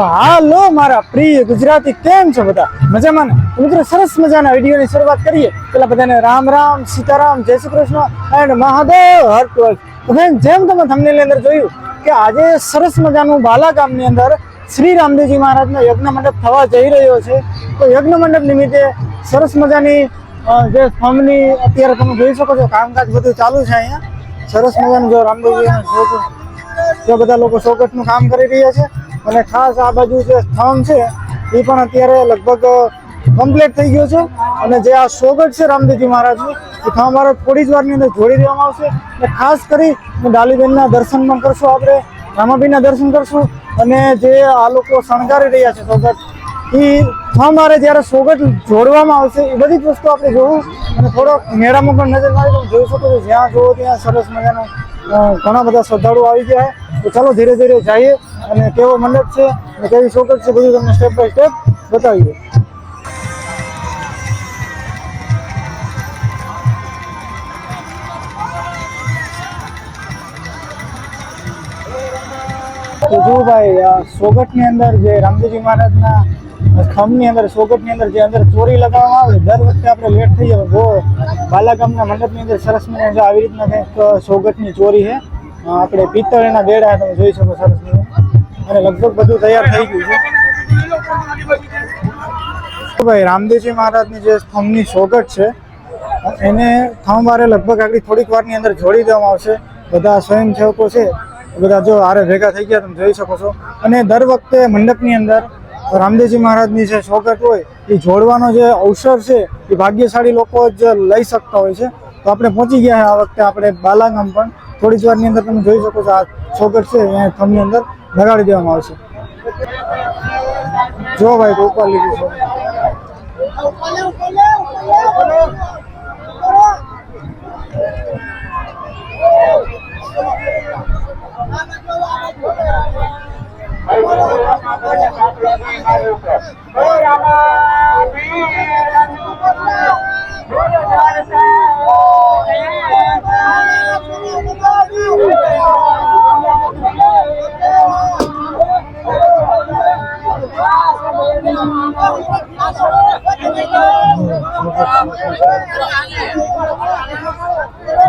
હાલો મારા પ્રિય ગુજરાતી, કેમ છો બધા? મજામાં ને? મિત્રો, સરસ મજાના વિડીયોની શરૂઆત કરીએ. પેલા બધાને રામ રામ, સીતારામ, જય શ્રી કૃષ્ણ એન્ડ મહાદેવ, હર બેન, જેમ તમે થંબનેલની અંદર જોયું કે આજે સરસ મજાનું બાલા ગામની અંદર શ્રી રામદેવજી મહારાજનો યજ્ઞ મંડપ થવા જઈ રહ્યો છે. તો યજ્ઞ મંડપ નિમિત્તે સરસ મજાની જે ફોર્મની અત્યારે તમે જોઈ શકો છો, કામકાજ બધું ચાલુ છે અહીંયા. સરસ મજાનું જો રામદેવજી જો બધા લોકો ચોકટનું કામ કરી રહ્યા છે. અને ખાસ આ બાજુ જે સ્થાન છે, એ પણ અત્યારે લગભગ કમ્પ્લીટ થઈ ગયો છે. અને જે આ સોગટ છે રામદેવજી મહારાજનું, એ થવા મહારાજ થોડી જ વારની અંદર જોડી દેવામાં આવશે. અને ખાસ કરી ડાલીબેનના દર્શન પણ કરશું આપણે રામાબીના દર્શન કરશું. અને જે આ લોકો શણગારી રહ્યા છે સોગટ એ અમારે જ્યારે સોગટ જોડવામાં આવશે એ બધી જ વસ્તુ આપણે જોવું અને થોડોક મેળામાં પણ નજર મારી તમે જોઈ શકો છો, જ્યાં જોવો ત્યાં સરસ મજાનો ઘણા બધા શ્રદ્ધાળુઓ આવી ગયા તો ચાલો ધીરે ધીરે જઈએ અને કેવો મંડપ છે અને કેવી સોગટ છે બધું તમને સ્ટેપ બાય સ્ટેપ બતાવીએ. તો જો ભાઈ સોગટની અંદર જે રામદેવજી મહારાજના સ્તંભની અંદર, સોગટની અંદર જે અંદર ચોરી લગાવવામાં આવે, દર વખતે આપણે લેટ થઈ જાય. જો બાલાગામના મંડપની અંદર સરસ મજાની આવી રીતના કંઈક સોગટની ચોરી છે. આપણે આપણે પિત્તળના બેડા તમે જોઈ શકો સરસ. અને લગભગ બધું તૈયાર થઈ ગયું છે. ભાઈ, રામદેવજી મહારાજની જે સ્થંભની સોગટ છે, એને થંભારે લગભગ આગળ થોડીક વારની અંદર જોડી દેવામાં આવશે. બધા સ્વયંસેવકો છે. બધા જો હારે ભેગા થઈ ગયા તમે જોઈ શકો છો. અને દર વખતે મંડપની અંદર રામદેવજી મહારાજની જે સોગટ હોય, એ જોડવાનો જે અવસર છે, એ ભાગ્યશાળી લોકો જ લઈ શકતા હોય છે. તો આપણે પહોંચી ગયા આ વખતે આપણે બાલાગામ પણ. થોડી જ વારની અંદર તમે જોઈ શકો છો આ સોગટ છે અહીંયા થમની અંદર લગાડી દેવામાં આવશે. જો ભાઈ ઉપર લીધું છે.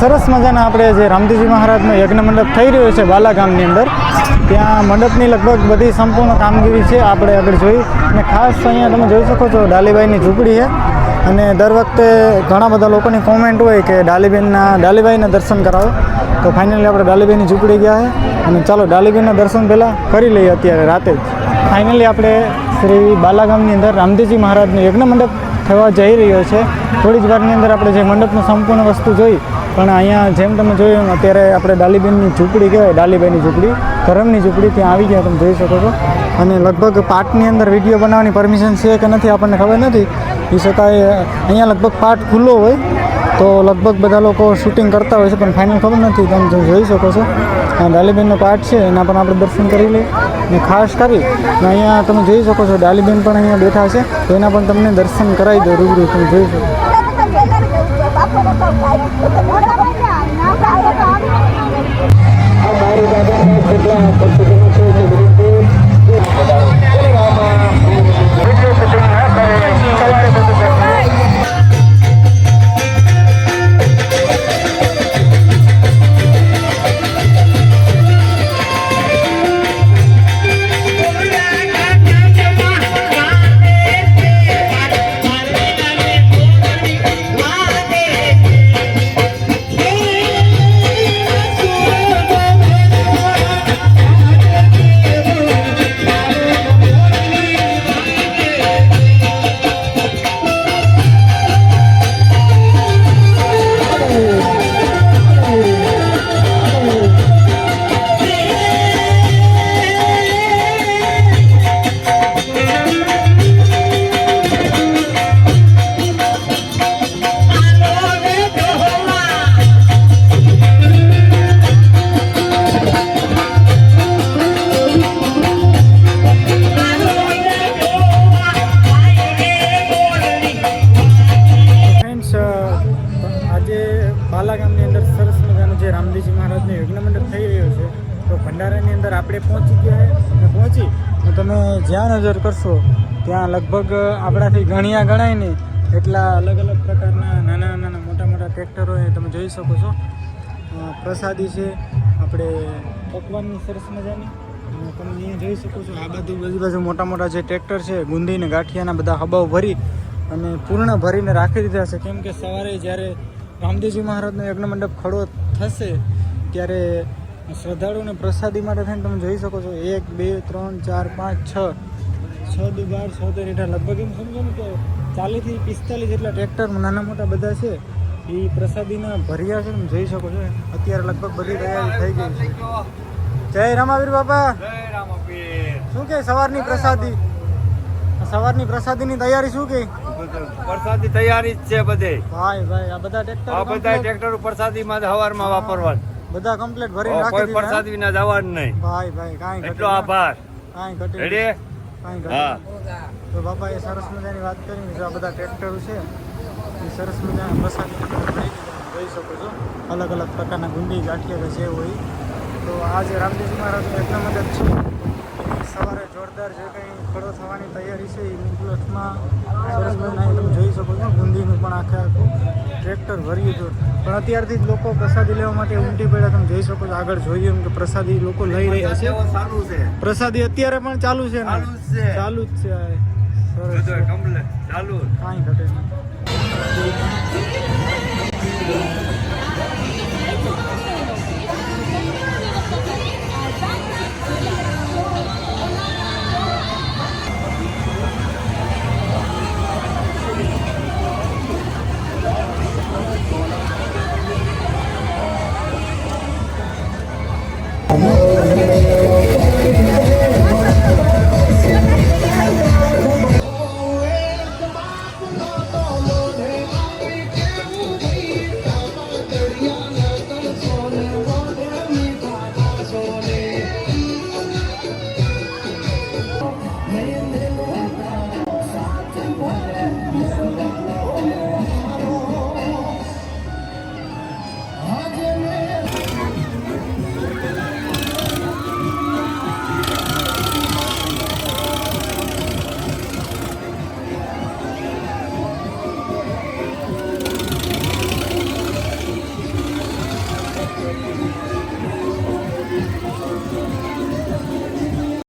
સરસ મજાના આપણે જે રામદેવજી મહારાજનો યજ્ઞ મંડપ થઈ રહ્યો છે બાલા ગામની અંદર. ત્યાં મંડપની લગભગ બધી સંપૂર્ણ કામગીરી છે આપણે આગળ જોઈ. અને ખાસ અહીંયા તમે જોઈ શકો છો ડાલીબાઈની ઝૂંપડી છે. અને દર વખતે ઘણા બધા લોકોની કોમેન્ટ હોય કે ડાલીબેનના, ડાલીબાઈના દર્શન કરાવો. તો ફાઇનલી આપણે ડાલીબેનની ઝૂંપડી ગયા છે. અને ચાલો ડાલીબેનના દર્શન પહેલાં કરી લઈએ અત્યારે રાતે જ. ફાઇનલી આપણે શ્રી બાલાગામની અંદર રામદેવજી મહારાજનું યજ્ઞ મંડપ થવા જઈ રહ્યો છે. થોડી જ વારની અંદર આપણે જે મંડપનું સંપૂર્ણ વસ્તુ જોઈ, પણ અહીંયા જેમ તમે જોયું અત્યારે આપણે ડાલીબેનની ઝૂંપડી કહેવાય ડાલીબેનની ઝૂંપડી, ધરમની ઝૂંપડી ત્યાં આવી ગયા, તમે જોઈ શકો છો. અને લગભગ પાર્ટની અંદર વીડિયો બનાવવાની પરમિશન છે કે નથી આપણને ખબર નથી. એ છતાંય અહીંયા લગભગ પાર્ટ ખુલ્લો હોય, તો લગભગ બધા લોકો શૂટિંગ કરતા હોય છે, પણ ફાઇનલ ખબર નથી, તમે જોઈ શકો છો. ડાલીબેનનો પાર્ટ છે, એના પણ આપણે દર્શન કરી લઈએ. અને ખાસ કરી અહીંયા તમે જોઈ શકો છો, ડાલીબેન પણ અહીંયા બેઠા છે. તો એના પણ તમને દર્શન કરાવી દો રૂબરૂ તમે જોઈ શકો. Thank પાલા ગામની અંદર સરસ મજાનું જે રામદેવજી મહારાજનો યજ્ઞ મંડપ થઈ રહ્યો છે, તો ભંડારાની અંદર આપણે પહોંચી ગયા અને પહોંચી? તો તમે જ્યાં નજર કરશો, ત્યાં લગભગ આપણાથી ગણ્યા ગણાય નહીં એટલા અલગ અલગ પ્રકારના નાના નાના મોટા મોટા ટ્રેક્ટરો એ તમે જોઈ શકો છો. પ્રસાદી છે, આપણે પકવાનની સરસ મજાની. તમે અહીંયા જોઈ શકો છો, આ બધું બધી બાજુ મોટા મોટા જે ટ્રેક્ટર છે, ગુંદીને ગાંઠિયાના બધા હબાવ ભરી અને પૂર્ણ ભરીને રાખી દીધા છે. કેમ કે સવારે જ્યારે રામદેવજી મહારાજનો યજ્ઞ મંડપ ખડો થશે ત્યારે શ્રદ્ધાળુને પ્રસાદી માટે થઈને તમે જોઈ શકો છો. એક બે ત્રણ ચાર પાંચ છ. છ દુ બાર છ તેર હેઠળ. લગભગ એમ સમજો ને કે ચાલીસથી પિસ્તાલીસ જેટલા ટ્રેક્ટર નાના મોટા બધા છે. એ પ્રસાદીના ભર્યા છે તમે જોઈ શકો છો. અત્યારે લગભગ બધી તૈયારી થઈ ગઈ છે. જય રામાવીર બાપા. શું કે સવારની પ્રસાદી? સવારની પ્રસાદીની તૈયારી શું કે? પ્રસાદી તૈયારી જ છે બધે. ભાઈ ભાઈ આ બધા ટ્રેક્ટર આ બધા ટ્રેક્ટર પ્રસાદી માં હવારમાં વાપરવાનું. બધા કમ્પ્લીટ ભરી નાખી કોઈ પ્રસાદ વિના ના જવાનું નહીં. ભાઈ ભાઈ કાંઈ એટલો આભાર. કાંઈ ઘટે રેડી કાંઈ હા. ઘટે તો બાપા એ સરસ મજાની વાત કરી જો આ બધા ટ્રેક્ટરો છે એ સરસ મજાના પ્રસાદી જોઈ શકો છો. અલગ અલગ પ્રકારના ગુંડી ગાંઠિયા કે જે હોય. તો આજે રામદેવજી મહારાજનું યજ્ઞ મદદ છે. સવારે જોરદાર જે કંઈ ખડો થવાની તૈયારી છે એ નિકલસમાં સરસ મજાના તમે જોઈ શકો છો ગુંદીનું પણ આખે આખું ટ્રેક્ટર ભર્યું હતું પણ અત્યારથી જ લોકો પ્રસાદી લેવા માટે ઊંટી પડ્યા તમે જોઈ શકો છો આગળ જોઈએ એમ કે પ્રસાદી લોકો લઈ રહ્યા છે. પ્રસાદી અત્યારે પણ ચાલુ છે ને? ચાલુ જ છે. સરસ. કાંઈ ઘટે નહીં.